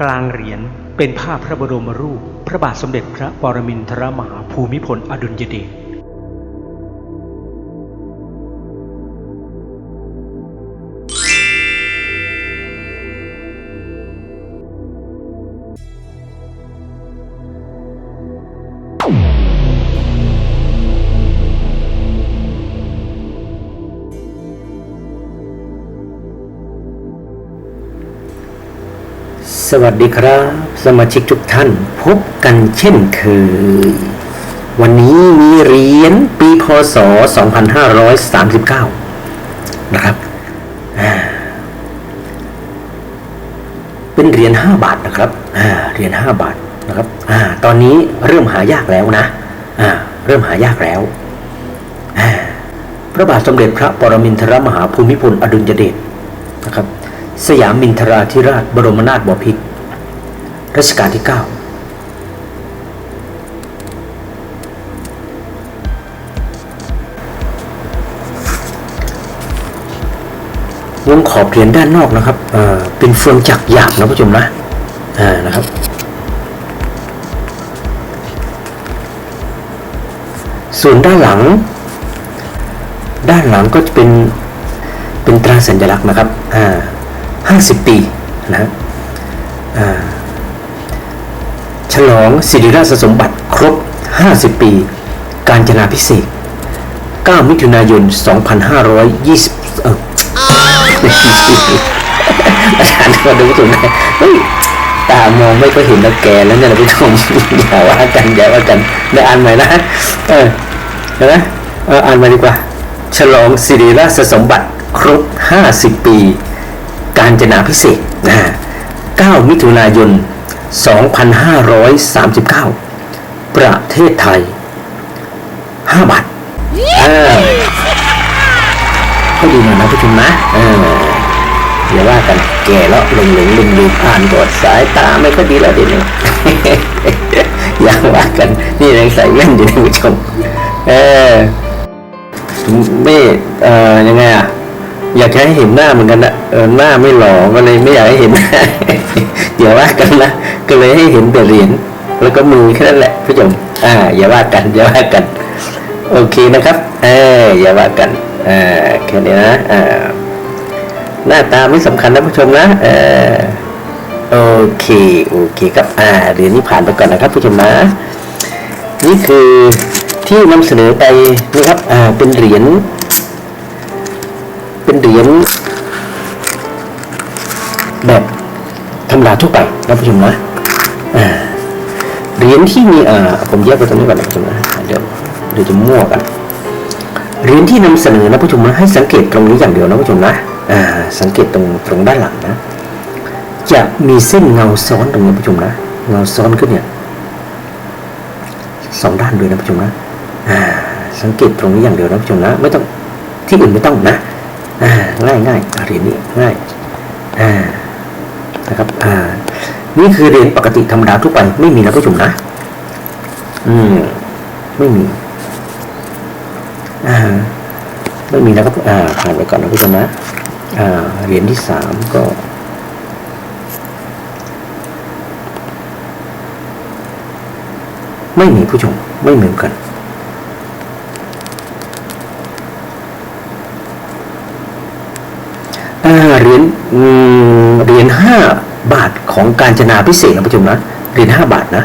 กลางเหรียญเป็นภาพพระบรมรูป พระบาทสมเด็จพระปรมินทรมหาภูมิพลอดุลยเดช สวัสดีครับ สมาชิกทุกท่านพบกันเช่นเคย วันนี้มีเหรียญปีพศ 2539 นะครับอ่าเป็นเหรียญ5บาทนะครับอ่าเหรียญ5บาทนะครับอ่าตอนนี้เริ่มหายากแล้วนะอ่าเริ่มหายากแล้วอ่าพระบาทสมเด็จพระปรมินทรมหาภูมิพลอดุลยเดชนะครับ สยามมินทราธิราชบรมนาถบพิตรรัชกาลที่ 9 วงขอบเหรียญด้านนอกนะครับเเป็นเฟืองจักรหยาบนะผู้ชมนะอ่านะครับส่วนด้านหลัง ด้านหลังก็จะเป็นเป็นตราสัญลักษณ์นะครับ อ่า ห้าสิบปีนะฮะอ่าฉลองสิริราชสมบัติครบ 50 ปี การจนาพิเศษก9มิถุนายน 2520เอออาจารย์ก็ดูถูกนะเฮ้ยตามองไม่ก็เห็นแล้วแกแล้วเนี่ยนะผู้ชมอย่าว่ากันอย่าว่ากันได้อ่านใหม่นะ เออเห็นไหมเอออ่านมาดีกว่า ฉลองสิริราชสมบัติครบ 50 ปี การจนาพิเศษกนะ9มิถุนายน 2539 ประเทศไทย 5 บาทอ่าก็ดีหน่อยนะผู้ชมนะเอออย่าว่ากันแก่แล้วหลงหลงลืมลืมอ่านกดสายตาไม่ค่อยดีแล้วเดี๋ยวนี้อย่าว่ากันนี่ยังใส่แว่นอยู่นะผู้ชมเออไม่เอ่อยังไงอะ อยากให้เห็นหน้าเหมือนกันนะเออหน้าไม่หล่อก็เลยไม่อยากให้เห็นอย่าว่ากันนะก็เลยให้เห็นแต่เหรียญแล้วก็มือแค่นั้นแหละผู้ชมอ่า อย่าว่ากัน อย่าว่ากัน โอเคนะครับ เอออย่าว่ากันอ่าแค่นี้นะอ่าหน้าตาไม่สำคัญนะผู้ชมนะเออโอเคโอเคครับอ่าเหรียญนี้ผ่านไปก่อนนะครับผู้ชมนะนี่คือที่นำเสนอไปนะครับอ่าเป็นเหรียญ เป็นเหรียญแบบธรรมดาทั่วไปนะผู้ชมนะเหรียญที่มีอ่าผมแยกไปตรงนี้ก่อนนะผู้ชมนะเดี๋ยวเดี๋ยวจะมั่วกันเหรียญที่นำเสนอนะผู้ชมนะให้สังเกตตรงนี้อย่างเดียวนะผู้ชมนะอ่าสังเกตตรงตรงด้านหลังนะ จะมีเส้นเงาซ้อนตรงนี้ผู้ชมนะ เงาซ้อนขึ้นเนี่ยสองด้านด้วยนะผู้ชมนะอ่าสังเกตตรงนี้อย่างเดียวนะผู้ชมนะ ไม่ต้องที่อื่นไม่ต้องนะ ง่ายง่ายอ่าเหรียญนี้ง่ายอ่านะครับอ่านี่คือเหรียญปกติธรรมดาทั่วไปไม่มีนะผู้ชมนะ อืม ไม่มีอ่าไม่มีนะครับอ่าผ่านไปก่อนนะผู้ชมนะอ่าเหรียญที่สามก็ไม่มีผู้ชมไม่เหมือนกัน อ่า เหรียญเหรียญห้าบาทของการจนาพิเศษนะผู้ชมนะเหรียญห้าบาทนะ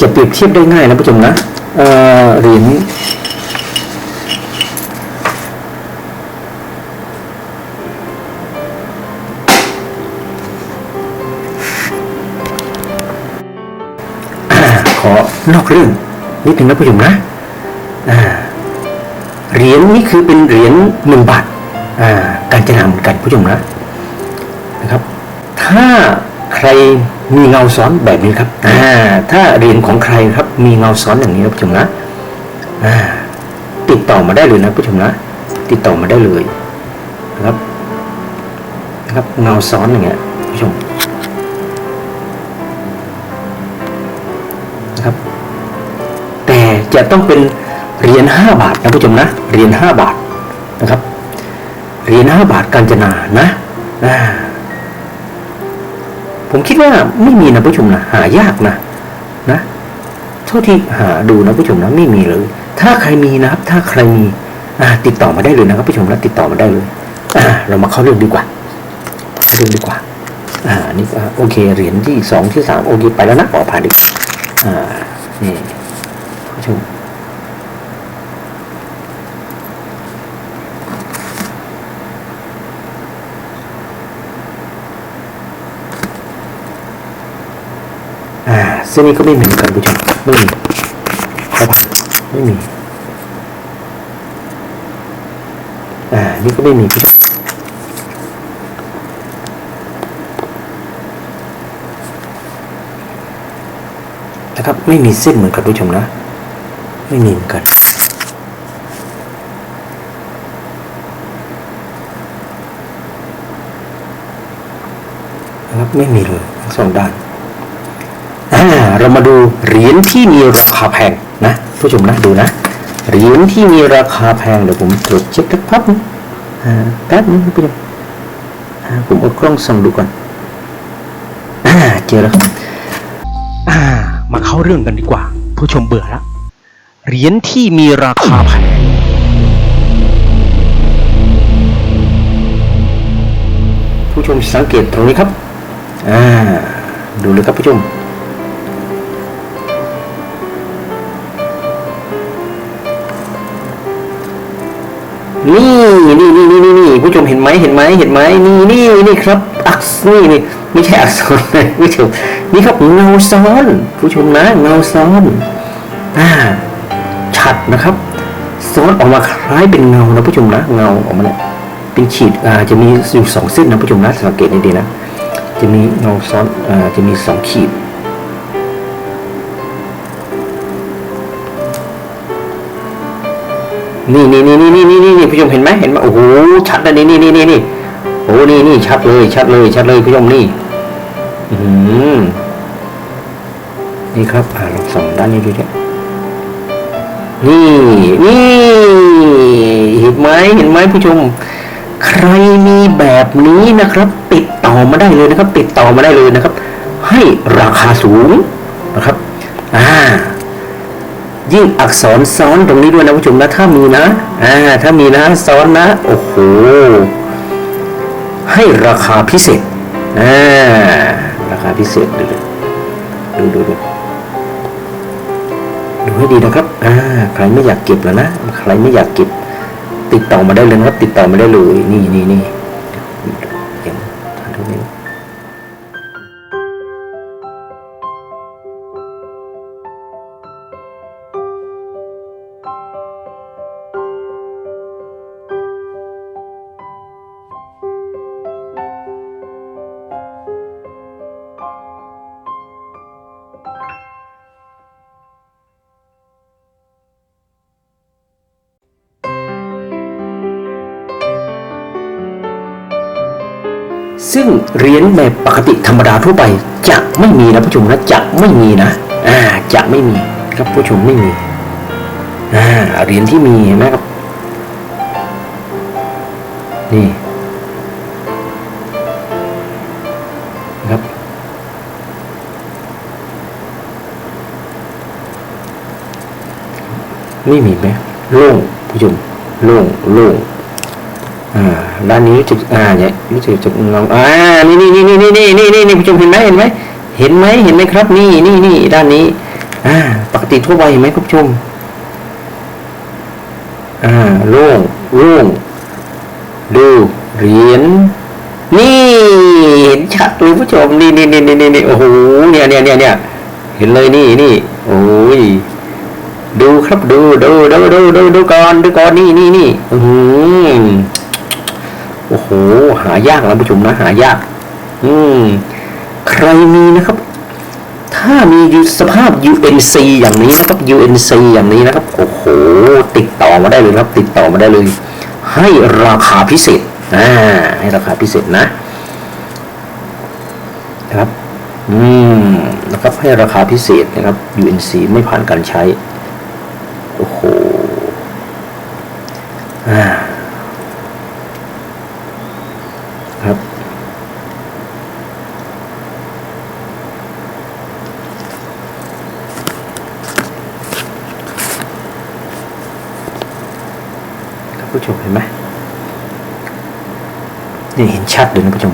จะเปรียบเทียบได้ง่ายนะผู้ชมนะเหรียญขอนอกเรื่องนิดนึงนะผู้ชมนะอ่า รียญนี้คือเป็นเหรียญหนึ่งบาทอ่าการจนาเหมือนกันผู้ชมนะนะครับ ถ้าใครมีเงาซ้อนแบบนี้ครับอ่าถ้าเหรียญของใครครับมีเงาซ้อนอย่างนี้นะผู้ชมนะอ่าติดต่อมาได้เลยนะผู้ชมนะ ติดต่อมาได้เลยนะครับนะครับเงาซ้อนอย่างเงี้ยผู้ชมนะครับ แต่จะต้องเป็น เหรียญห้าบาทนะผู้ชมนะเหรียญห้าบาทนะครับเหรียญห้าบาทกาญจนานะอ่าผมคิดว่าไม่มีนะผู้ชมนะหายากนะนะเท่าที่หาดูนะผู้ชมนะไม่มีเลย ถ้าใครมีนะครับ ถ้าใครมีติดต่อมาได้เลยนะครับผู้ชมนะติดต่อมาได้เลยเรามาเข้าเรื่องดีกว่าเาเรื่องดีกว่าอ่านี่โอเคเหรียญที่สองที่สามโอเคไปแล้วนะขอผ่านดีกว่าอ่านี่ผู้ชม อ่าเส้นนี้ก็ไม่มีเหมือนกันผู้ชมไม่มีขอผ่านไม่มี อ่า นี่ก็ไม่มีผู้ชมนะครับไม่มีเส้นเหมือนกันผู้ชมนะ ไม่มีเหมือนกันนะครับไม่มีเลยทั้งสองด้าน เรามาดูเหรียญที่มีราคาแพงนะผู้ชมนะดูนะเหรียญที่มีราคาแพงเดี๋ยวผมตรวจเช็คสักพักนึงอ่าแป๊บนึงผู้ชมผมเอากล้องส่องดูก่อนอเจอแล้วมาเข้าเรื่องกันดีกว่า ผู้ชมเบื่อละเหรียญที่มีราคาแพงผู้ชมสังเกตตรงนี้ครับ อ่า ดูเลยครับผู้ชม นี่นี่นี่นี่นี่นี่ผู้ชมเห็นไหมเห็นไหมเห็นไหมนี่นี่นี่ครับ อักษรนี่นี่ไม่ใช่อักษรนะผู้ชมนี่ครับเงาซ้อน ผู้ชมนะเงาซ้อนอ่าชัดนะครับ ซ้อนออกมาคล้ายเป็นเงานะผู้ชมนะเงาออกมาเนี่ยเป็นขีดอ่าจะมีอยู่สองเส้นนะผู้ชมนะสังเกตดีๆนะ จะมีเงาซ้อนอ่าจะมีสองขีด นี่นี่นี่นี่นี่นี่นี่นี่ผู้ชมเห็นไหมเห็นไหมโอ้โหชัดเลยนี่นี่นี่นี่นี่โอ้นี่นี่ชัดเลย ชัดเลย ชัดเลยผู้ชมนี่ อืมนี่ครับอ่าลองส่องด้านนี้ดูดินี่นี่เห็นไหมเห็นไหมผู้ชม ใครมีแบบนี้นะครับ ติดต่อมาได้เลยนะครับ ติดต่อมาได้เลยนะครับ ให้ราคาสูงนะครับ อ่า ยิ่งอักษรซ้อนตรงนี้ด้วยนะผู้ชมนะถ้ามีนะอ่าถ้ามีนะซ้อนนะโอ้โหให้ราคาพิเศษอ่าราคาพิเศษดูดูดูดูดูให้ดีนะครับอ่าใครไม่อยากเก็บแล้วนะ ใครไม่อยากเก็บ ติดต่อมาได้เลยนะครับ ติดต่อมาได้เลยนี่นี่นี่ ซึ่งเหรียญแบบปกติธรรมดาทั่วไปจะไม่มีนะผู้ชมนะจะไม่มีนะอ่าจะไม่มีครับผู้ชมไม่มีอ่าเหรียญที่มีเห็นไหมครับ นี่ครับไม่มีไหมโล่งผู้ชมโล่งโล่ง ด้านนี้รู้สึกอ่าเนี่ยรู้สึกจะเงอ่านี่นี่นี่นี่นี่นี่นี่นี่นี่ผู้ชมเห็นไหมเห็นไหมเห็นไหมเห็นไหมครับ นี่นี่นี่ด้านนี้ อ่า ปกติทั่วไปเห็นไหมคุณผู้ชมอ่าโล่งโล่งดูเหรียญนี่เห็นชัดเลยผู้ชมนี่นี่นี่นี่นี่โอ้โหเนี่ยเนี่ยเนี่ยเนี่ยเห็นเลยนี่นี่โอ้ยดูครับดูดูดูดูดูดูก่อนดูก่อนนี่นี่นี่อืมโอ้โหหายากนะผู้ชมนะหายาก อืม ใครมีนะครับ ถ้ามีสภาพ UNC อย่างนี้นะครับ UNC อย่างนี้นะครับ โอ้โห ติดต่อมาได้เลยครับ ติดต่อมาได้เลย ให้ราคาพิเศษอ่าให้ราคาพิเศษนะ นะครับ อืม นะครับ ให้ราคาพิเศษนะครับ UNC ไม่ผ่านการใช้ โอ้โห อ่า ครับ ผู้ชมเห็นไหมนี่เห็นชัดเลยนะผู้ชม